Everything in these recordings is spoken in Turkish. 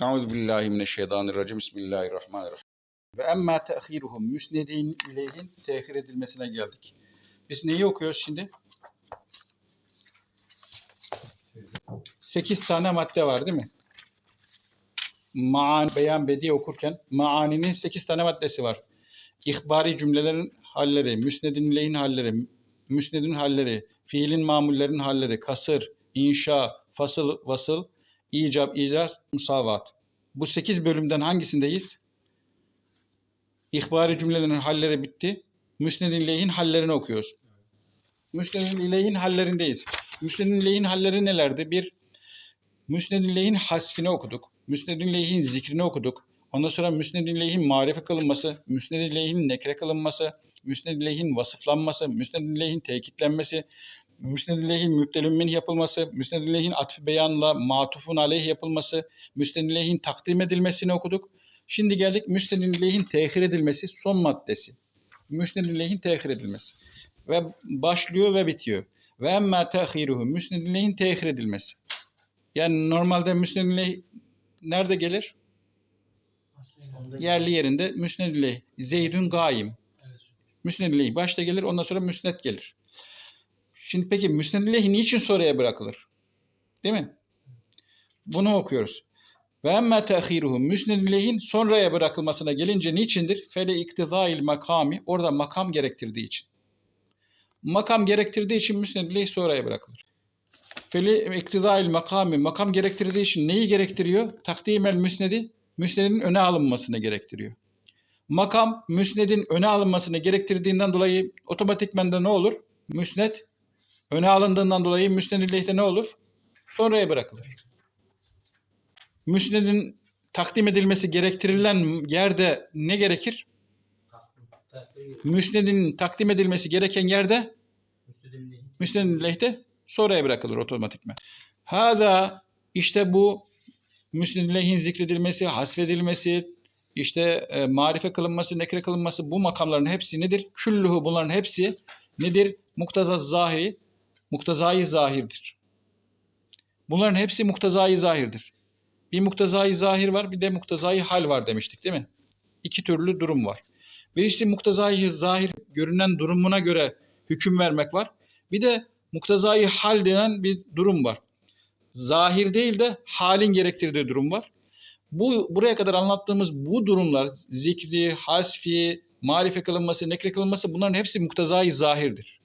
Euzu billahi mineşşeytanirracim. Bismillahirrahmanirrahim. Ve emma te'khiruhum müsnedin ileyhin tehir edilmesine geldik. Biz neyi okuyoruz şimdi? 8 tane madde var değil mi? Maan, beyan, bedi okurken maaninin 8 tane maddesi var. İhbari cümlelerin halleri, müsnedin ileyhin halleri, müsnedin halleri, fiilin mamullerin halleri, kasır, inşa, fasıl, vasıl, icab, icaz, musavat. Bu 8 bölümden hangisindeyiz? İhbari cümlelerin halleri bitti. Müsnedin ileyhin hallerini okuyoruz. Müsnedin ileyhin hallerindeyiz. Müsnedin ileyhin halleri nelerdi? Bir, Müsnedin ileyhin hasfini okuduk. Müsnedin ileyhin zikrini okuduk. Ondan sonra müsnedin ileyhin marife kılınması, müsnedin ileyhin nekre kılınması, müsnedin ileyhin vasıflanması, müsnedin ileyhin tekitlenmesi, müsnedin ileyhin müptelün minh yapılması, müsnedin ileyhin atf beyanla matufun aleyh yapılması, müsnedin ileyhin takdim edilmesini okuduk. Şimdi geldik müsnedin ileyhin tehir edilmesi son maddesi. Müsnedin ileyhin tehir edilmesi. Ve başlıyor ve bitiyor. Ve emme tehiruhu müsnedin ileyhin tehir edilmesi. Yani normalde müsnedin ileyh nerede gelir? Yerli yerinde müsned ileyh. Zeydün gaim. Müsned ileyh başta gelir ondan sonra müsned gelir. Şimdi peki müsned ileyh niçin sonraya bırakılır? Değil mi? Bunu okuyoruz. Ve emme tehiruhu müsned ileyhin sonraya bırakılmasına gelince niçindir? Fele iktidail makami orada makam gerektirdiği için. Makam gerektirdiği için müsned ileyh sonraya bırakılır. Feli iktidail makami makam gerektirdiği için neyi gerektiriyor? Takdimel müsnedi müsnedin öne alınmasını gerektiriyor. Makam müsnedin öne alınmasını gerektirdiğinden dolayı otomatikmen de ne olur? Müsned öne alındığından dolayı müsned ileyhte ne olur? Sonraya bırakılır. Müsnedin takdim edilmesi gerektirilen yerde ne gerekir? Müsnedin takdim edilmesi gereken yerde müsnedin sonraya bırakılır otomatikmen. Hada işte bu müsnedin ileyhin zikredilmesi, hasfedilmesi, işte e, marife kılınması, nekre kılınması bu makamların hepsi nedir? Küllühü bunların hepsi nedir? Muktaza zahiri, muktazayı zahirdir. Bunların hepsi muktazayı zahirdir. Bir muktazayı zahir var, bir de muktazayı hal var demiştik değil mi? İki türlü durum var. Birisi muktazayı zahir görünen durumuna göre hüküm vermek var. Bir de muktazayı hal denen bir durum var. Zahir değil de halin gerektirdiği durum var. Bu buraya kadar anlattığımız bu durumlar zikri, hasfi, marife kılınması, nekre kılınması bunların hepsi muktazayı zahirdir.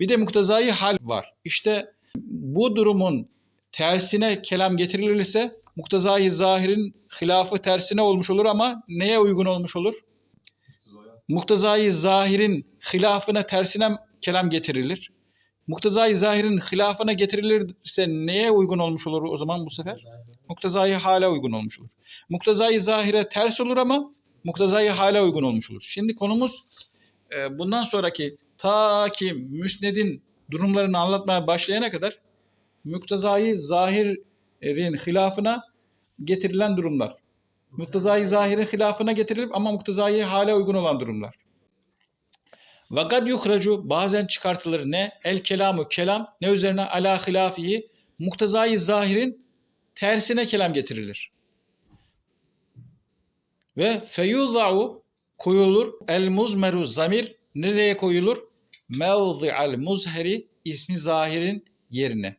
Bir de muktazayı hal var. İşte bu durumun tersine kelam getirilirse muktazayı zahirin hilafı tersine olmuş olur ama neye uygun olmuş olur? Muktazayı zahirin hilafına tersine kelam getirilir. Muktazayı zahirin hilafına getirilirse neye uygun olmuş olur o zaman bu sefer? Muktazayı hale uygun olmuş olur. Muktazayı zahire ters olur ama muktazayı hale uygun olmuş olur. Şimdi konumuz e, bundan sonraki ta ki müsnedin durumlarını anlatmaya başlayana kadar muktazayı zahirin hilafına getirilen durumlar. Muktazayı zahirin hilafına getirilip ama muktazayı hale uygun olan durumlar. Vakat yuhracu bazen çıkartılır ne? El kelamu kelam ne üzerine ala hilafihi muktazayı zahirin tersine kelam getirilir. Ve feyuza'u koyulur el muzmeru zamir nereye koyulur? Mevzi'al muzheri ismi zahirin yerine.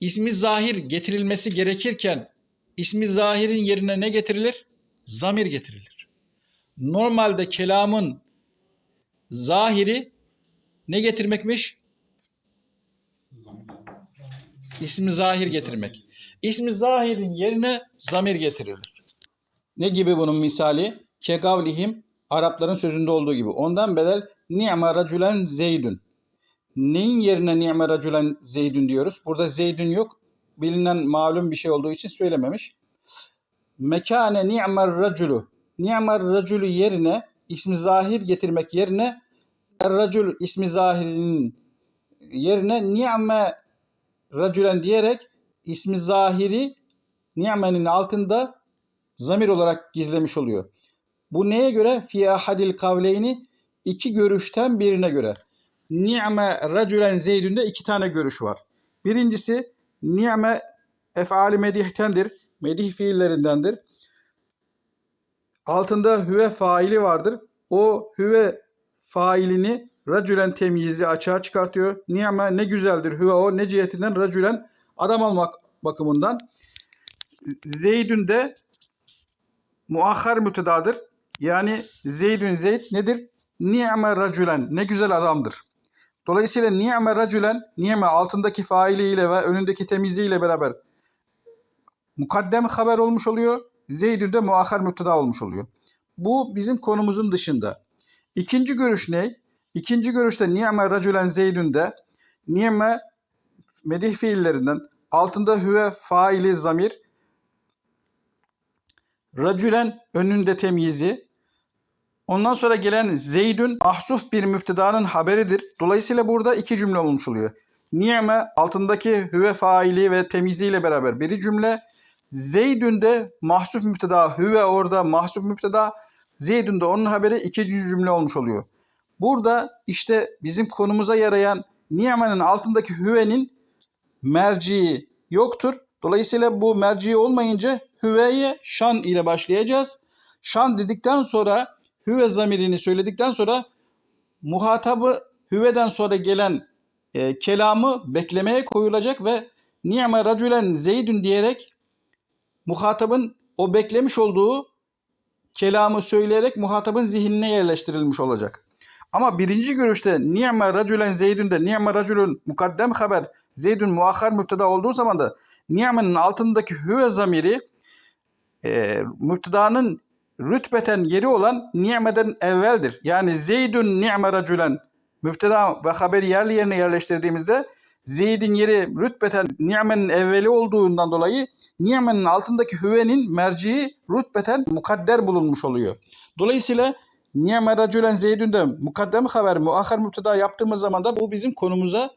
İsmi zahir getirilmesi gerekirken ismi zahirin yerine ne getirilir? Zamir getirilir. Normalde kelamın zahiri ne getirmekmiş? İsmi zahir getirmek. İsmi zahirin yerine zamir getirilir. Ne gibi bunun misali? Kegavlihim Arapların sözünde olduğu gibi. Ondan bedel ni'me racülen zeydün. Neyin yerine ni'me racülen zeydün diyoruz? Burada zeydün yok. Bilinen malum bir şey olduğu için söylememiş. Mekane ni'mer racülü. Ni'mer racülü yerine ismi zahir getirmek yerine racül ismi zahirinin yerine ni'me racülen diyerek ismi zahiri ni'menin altında zamir olarak gizlemiş oluyor. Bu neye göre? Fi ahadil kavleyni iki görüşten birine göre. Ni'me racülen zeydünde iki tane görüş var. Birincisi ni'me efali medihtendir. medih fiillerindendir. Altında hüve faili vardır. O hüve failini racülen temyizi açığa çıkartıyor. Niyeme ne güzeldir hüve o ne cihetinden racülen adam almak bakımından. Zeydün de muahhar mütedadır. Yani Zeydün Zeyd nedir? Ni'me racülen ne güzel adamdır. Dolayısıyla ni'me racülen ni'me altındaki failiyle ve önündeki temyiziyle beraber mukaddem haber olmuş oluyor. Zeydün de muahhar müpteda olmuş oluyor. Bu bizim konumuzun dışında. İkinci görüş ne? İkinci görüşte ni'me racülen zeydünde ni'me medih fiillerinden altında hüve faili zamir racülen önünde temyizi ondan sonra gelen zeydün mahsuf bir müptedanın haberidir. Dolayısıyla burada iki cümle olmuş oluyor. Ni'me altındaki hüve faili ve temyiziyle beraber bir cümle. Zeydün de mahsuf müpteda, hüve orada mahsuf müpteda, Zeydün de onun haberi ikinci cümle olmuş oluyor. Burada işte bizim konumuza yarayan ni'menin altındaki hüvenin merciği yoktur. Dolayısıyla bu merciği olmayınca hüveye şan ile başlayacağız. Şan dedikten sonra hüve zamirini söyledikten sonra muhatabı hüveden sonra gelen e, kelamı beklemeye koyulacak ve ni'me racülen zeydün diyerek muhatabın o beklemiş olduğu kelamı söyleyerek muhatabın zihnine yerleştirilmiş olacak. Ama birinci görüşte ni'me racülen zeydün de ni'me racülün mukaddem haber zeydün muahhar müpteda olduğu zaman da ni'menin altındaki hüve zamiri e, müptedanın rütbeten yeri olan ni'meden evveldir. Yani zeydün ni'me racülen müpteda ve haberi yerli yerine yerleştirdiğimizde Zeyd'in yeri rütbeten ni'menin evveli olduğundan dolayı ni'menin altındaki hüvenin merciği rütbeten mukadder bulunmuş oluyor. Dolayısıyla ni'me racülen zeydünde mukaddem haber muahhar müpteda yaptığımız zaman da bu bizim konumuza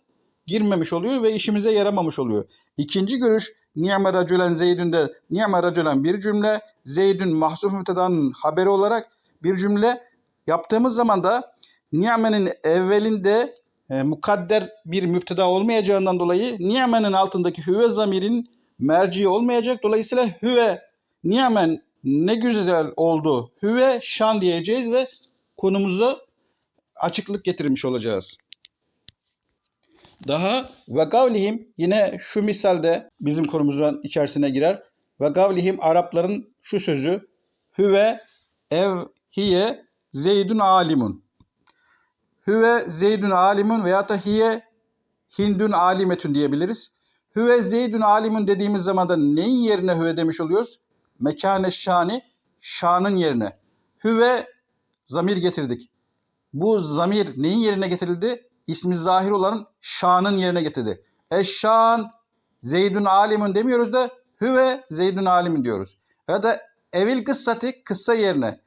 girmemiş oluyor ve işimize yaramamış oluyor. İkinci görüş ni'me racülen zeydünde ni'me racülen bir cümle zeydün mahsuf müptedanın haberi olarak bir cümle yaptığımız zaman da ni'menin evvelinde e, mukadder bir müpteda olmayacağından dolayı ni'menin altındaki hüve zamirin merci olmayacak. Dolayısıyla hüve ni'men ne güzel oldu. Hüve şan diyeceğiz ve konumuza açıklık getirmiş olacağız. Daha ve gavlihim yine şu misalde bizim konumuzun içerisine girer. Ve gavlihim Arapların şu sözü hüve ev hiye zeydun alimun. Hüve zeydun alimun veya da hiye hindun alimetün diyebiliriz. Hüve zeydun alimun dediğimiz zaman da neyin yerine hüve demiş oluyoruz? Mekane şani, şanın yerine. Hüve zamir getirdik. Bu zamir neyin yerine getirildi? İsmi zahir olan şanın yerine getirdi. Eşşan zeydun alimun demiyoruz da hüve zeydun alimun diyoruz. Ya da evil kıssati kıssa yerine.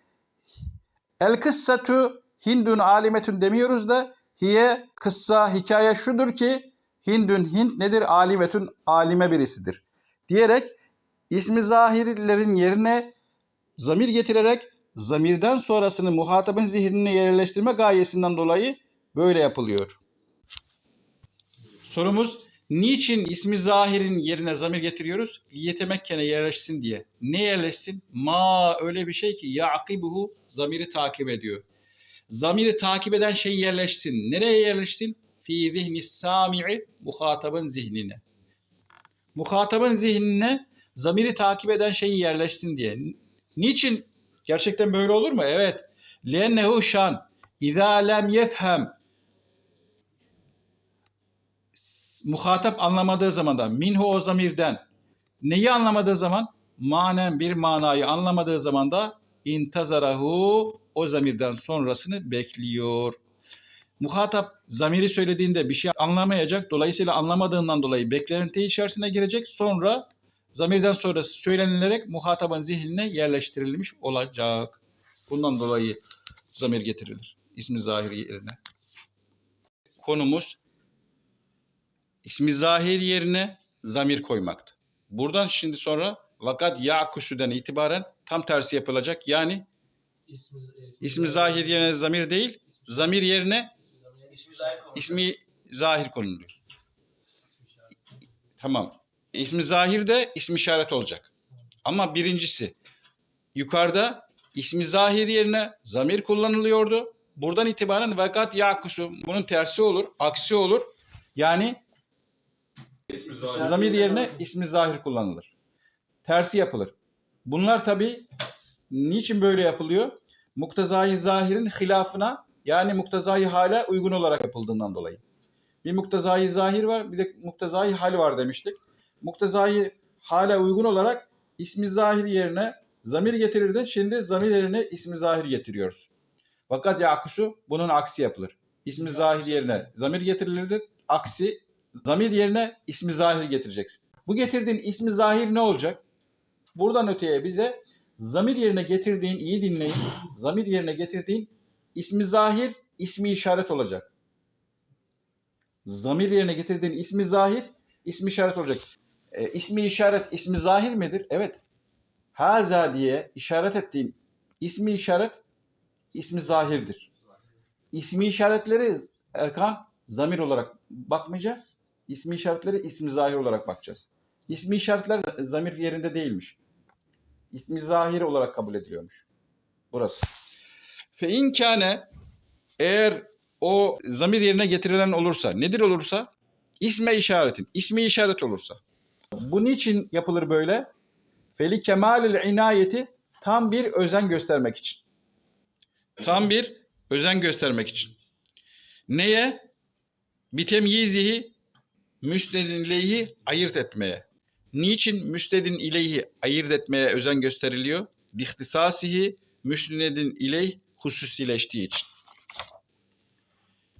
El kıssatu hindun alimetün demiyoruz da hiye kıssa hikaye şudur ki hindun hint nedir? Alimetün alime birisidir. Diyerek ismi zahirlerin yerine zamir getirerek zamirden sonrasını muhatabın zihnine yerleştirme gayesinden dolayı böyle yapılıyor. Sorumuz niçin ismi zahirin yerine zamir getiriyoruz? Yetemekkene yerleşsin diye. Ne yerleşsin? Ma öyle bir şey ki yakibuhu zamiri takip ediyor. Zamiri takip eden şey yerleşsin. Nereye yerleşsin? Fi zihni sami'i muhatabın zihnine. Muhatabın zihnine zamiri takip eden şeyi yerleşsin diye. Niçin? Gerçekten böyle olur mu? Evet. Lennehu şan. İzâ lem yefhem. Muhatap anlamadığı zaman da minhu o zamirden neyi anlamadığı zaman manen bir manayı anlamadığı zaman da intazarahu o zamirden sonrasını bekliyor. Muhatap zamiri söylediğinde bir şey anlamayacak. Dolayısıyla anlamadığından dolayı beklenti içerisine girecek. Sonra zamirden sonra söylenilerek muhatabın zihnine yerleştirilmiş olacak. Bundan dolayı zamir getirilir. İsmi zahir yerine. Konumuz ismi zahir yerine zamir koymaktı. Buradan şimdi sonra vakat yakusudan itibaren tam tersi yapılacak. Yani İsmi, ismi zahir yerine zamir değil, zamir yerine ismi zahir ismi zahir konuluyor. Tamam. İsmi zahir de ismi işaret olacak. Ama birincisi yukarıda ismi zahir yerine zamir kullanılıyordu. Buradan itibaren vakat yakusu bunun tersi olur, aksi olur. Yani zamir yerine ismi zahir kullanılır. Tersi yapılır. Bunlar tabi niçin böyle yapılıyor? Muktezai zahirin hilafına yani muktezai hale uygun olarak yapıldığından dolayı. Bir muktezai zahir var, bir de muktezai hal var demiştik. Muktezai hale uygun olarak ismi zahir yerine zamir getirirdi. Şimdi zamir yerine ismi zahir getiriyoruz. Fakat yakusu bunun aksi yapılır. İsmi zahir yerine zamir getirilirdi. Aksi zamir yerine ismi zahir getireceksin. Bu getirdiğin ismi zahir ne olacak? Buradan öteye bize zamir yerine getirdiğin, iyi dinleyin, zamir yerine getirdiğin ismi zahir, ismi işaret olacak. Zamir yerine getirdiğin ismi zahir, ismi işaret olacak. E, ismi işaret, ismi zahir midir? Evet. Haza diye işaret ettiğin ismi işaret, ismi zahirdir. İsmi işaretleri Erkan zamir olarak bakmayacağız. İsmi işaretleri ismi zahir olarak bakacağız. İsmi işaretler zamir yerinde değilmiş. İsmi zahir olarak kabul ediliyormuş. Burası. Fe in kâne eğer o zamir yerine getirilen olursa, nedir olursa? İsme işaretin, ismi işaret olursa. Bu niçin yapılır böyle? Feli kemalil inayeti tam bir özen göstermek için. Tam bir özen göstermek için. Neye? Bitemyizihi müstedin ileyhi ayırt etmeye. Niçin müstedin ileyhi ayırt etmeye özen gösteriliyor? Dihtisasihi müsnedin ileyh hususileştiği için.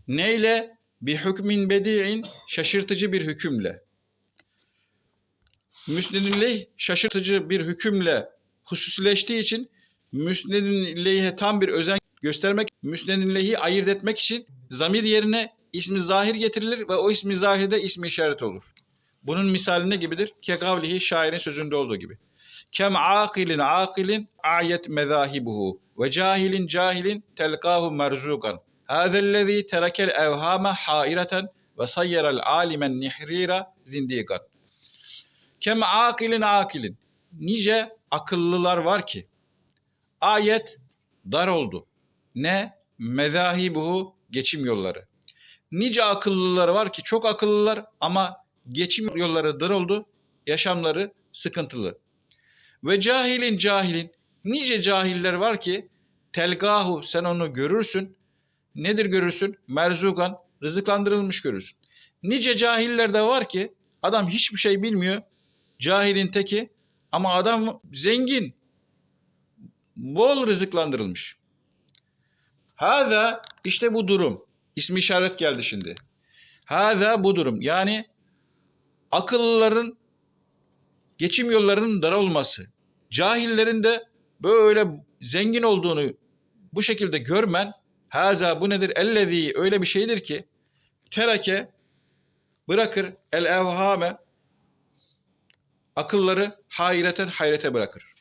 Neyle? Bir hükmin bedi'in şaşırtıcı bir hükümle. Müsnedin ileyh şaşırtıcı bir hükümle hususileştiği için müsnedin ileyhe tam bir özen göstermek, müsnedin ileyhi ayırt etmek için zamir yerine ismi zahir getirilir ve o ismi zahirde ismi işaret olur. Bunun misali ne gibidir? Kekavlihi şairin sözünde olduğu gibi. Kem akilin akilin ayet mezahibuhu ve cahilin cahilin telkahu merzukan. Hâzellezî terekel evhâme haireten ve sayyerel alimen nihrira zindigan. Kem akilin akilin. Nice akıllılar var ki. Ayet dar oldu. Ne? Mezahibuhu geçim yolları. Nice akıllılar var ki çok akıllılar ama geçim yolları dar oldu. Yaşamları sıkıntılı. Ve cahilin cahilin nice cahiller var ki telgahu sen onu görürsün. Nedir görürsün? Merzugan rızıklandırılmış görürsün. Nice cahiller de var ki adam hiçbir şey bilmiyor. Cahilin teki ama adam zengin. Bol rızıklandırılmış. Haza işte bu durum. İsmi işaret geldi şimdi. Haza bu durum. Yani akıllıların geçim yollarının dar olması, cahillerin de böyle zengin olduğunu bu şekilde görmen, haza bu nedir? Ellezî öyle bir şeydir ki tereke bırakır el evhame akılları hayreten hayrete bırakır.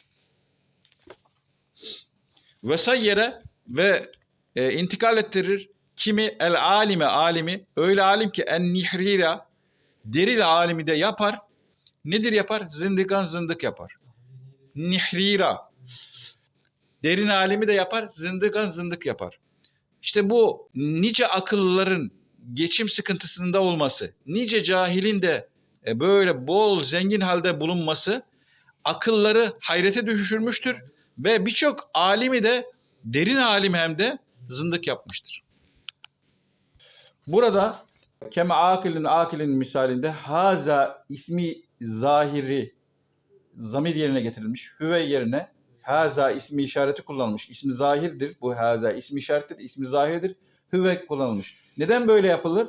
Ve sayyere ve e, intikal ettirir kimi el alime alimi öyle alim ki en nihrira deril alimi de yapar. Nedir yapar? Zindikan zındık yapar. Nihrira. Derin alimi de yapar. Zındıkan zındık yapar. İşte bu nice akıllıların geçim sıkıntısında olması, nice cahilin de e, böyle bol zengin halde bulunması akılları hayrete düşürmüştür ve birçok alimi de derin alim hem de zındık yapmıştır. Burada keme akilin akilin misalinde haza ismi zahiri zamir yerine getirilmiş. Hüve yerine haza ismi işareti kullanılmış. İsmi zahirdir. Bu haza ismi işarettir. ismi zahirdir. Hüve kullanılmış. Neden böyle yapılır?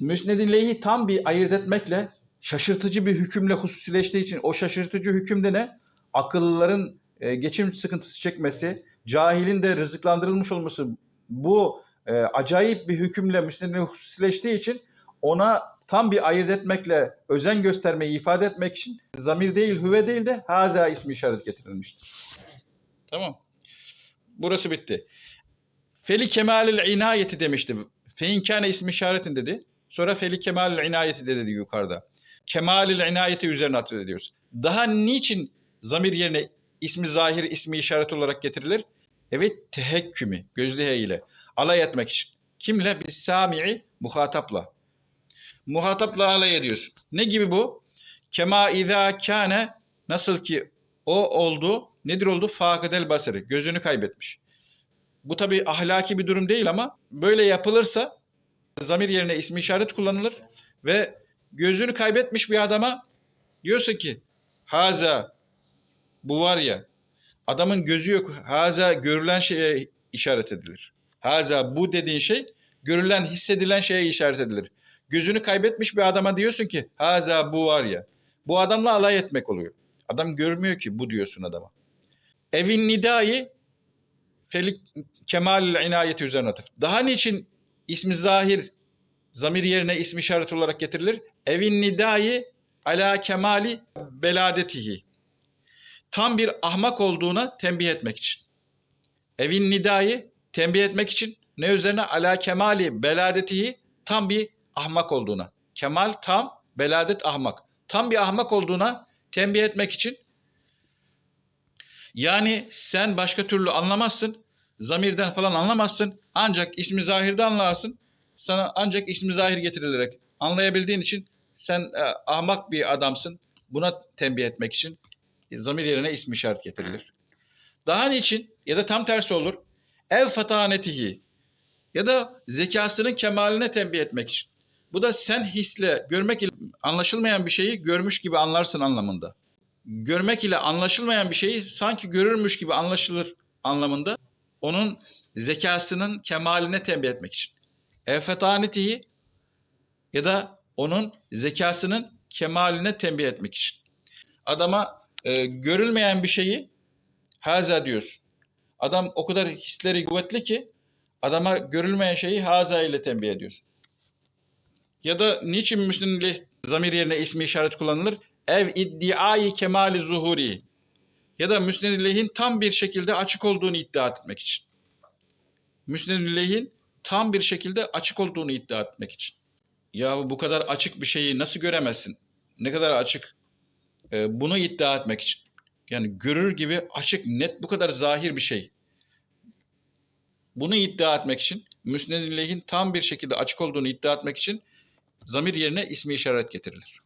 Müsnedin lehi tam bir ayırt etmekle şaşırtıcı bir hükümle hususileştiği için o şaşırtıcı hükümde ne? Akıllıların e, geçim sıkıntısı çekmesi, cahilin de rızıklandırılmış olması bu e, acayip bir hükümle müsnedin hususileştiği için ona tam bir ayırt etmekle özen göstermeyi ifade etmek için zamir değil, hüve değil de haza ismi işaret getirilmiştir. Tamam. Burası bitti. Feli kemalil inayeti demişti. Fe inkâne ismi işaretin dedi. Sonra feli kemalil inayeti de dedi yukarıda. Kemalil inayeti üzerine atfediyoruz. Daha niçin zamir yerine ismi zahir, ismi işaret olarak getirilir. Evet tehekkümü, gözlü he ile alay etmek için. Kimle? Biz sami'i muhatapla. Muhatapla alay ediyorsun. Ne gibi bu? Kema izâ kâne nasıl ki o oldu. Nedir oldu? Fakadel basarı. Gözünü kaybetmiş. Bu tabi ahlaki bir durum değil ama böyle yapılırsa zamir yerine ismi işaret kullanılır ve gözünü kaybetmiş bir adama diyorsun ki haza bu var ya adamın gözü yok haza görülen şeye işaret edilir. Haza bu dediğin şey görülen hissedilen şeye işaret edilir. Gözünü kaybetmiş bir adama diyorsun ki haza bu var ya bu adamla alay etmek oluyor. Adam görmüyor ki bu diyorsun adama. Evin nidayı felik kemal inayeti üzerine atıf. Daha niçin ismi zahir zamir yerine ismi işaret olarak getirilir? Evin nidayı ala kemali beladetihi. Tam bir ahmak olduğuna tembih etmek için. Evin nidayı tembih etmek için ne üzerine ala kemali beladetihi tam bir ahmak olduğuna. Kemal tam, beladet ahmak. Tam bir ahmak olduğuna tembih etmek için yani sen başka türlü anlamazsın. Zamirden falan anlamazsın. Ancak ismi zahirde anlarsın. Sana ancak ismi zahir getirilerek anlayabildiğin için sen e, ahmak bir adamsın. Buna tembih etmek için zamir yerine ismi işaret getirilir. Daha niçin ya da tam tersi olur. Ev fatanetihi ya da zekasının kemaline tembih etmek için. Bu da sen hisle görmek ile anlaşılmayan bir şeyi görmüş gibi anlarsın anlamında görmek ile anlaşılmayan bir şeyi sanki görürmüş gibi anlaşılır anlamında onun zekasının kemaline tembih etmek için. Efetanetihi ya da onun zekasının kemaline tembih etmek için. Adama e, görülmeyen bir şeyi haza diyorsun. Adam o kadar hisleri kuvvetli ki adama görülmeyen şeyi haza ile tembih ediyorsun. Ya da niçin müslimli zamir yerine ismi işaret kullanılır? ev iddiayı kemali zuhuri ya da müsnedillehin tam bir şekilde açık olduğunu iddia etmek için. Müsnedillehin tam bir şekilde açık olduğunu iddia etmek için. Ya bu kadar açık bir şeyi nasıl göremezsin? Ne kadar açık? Ee, bunu iddia etmek için. Yani görür gibi açık, net, bu kadar zahir bir şey. Bunu iddia etmek için, müsnedillehin tam bir şekilde açık olduğunu iddia etmek için zamir yerine ismi işaret getirilir.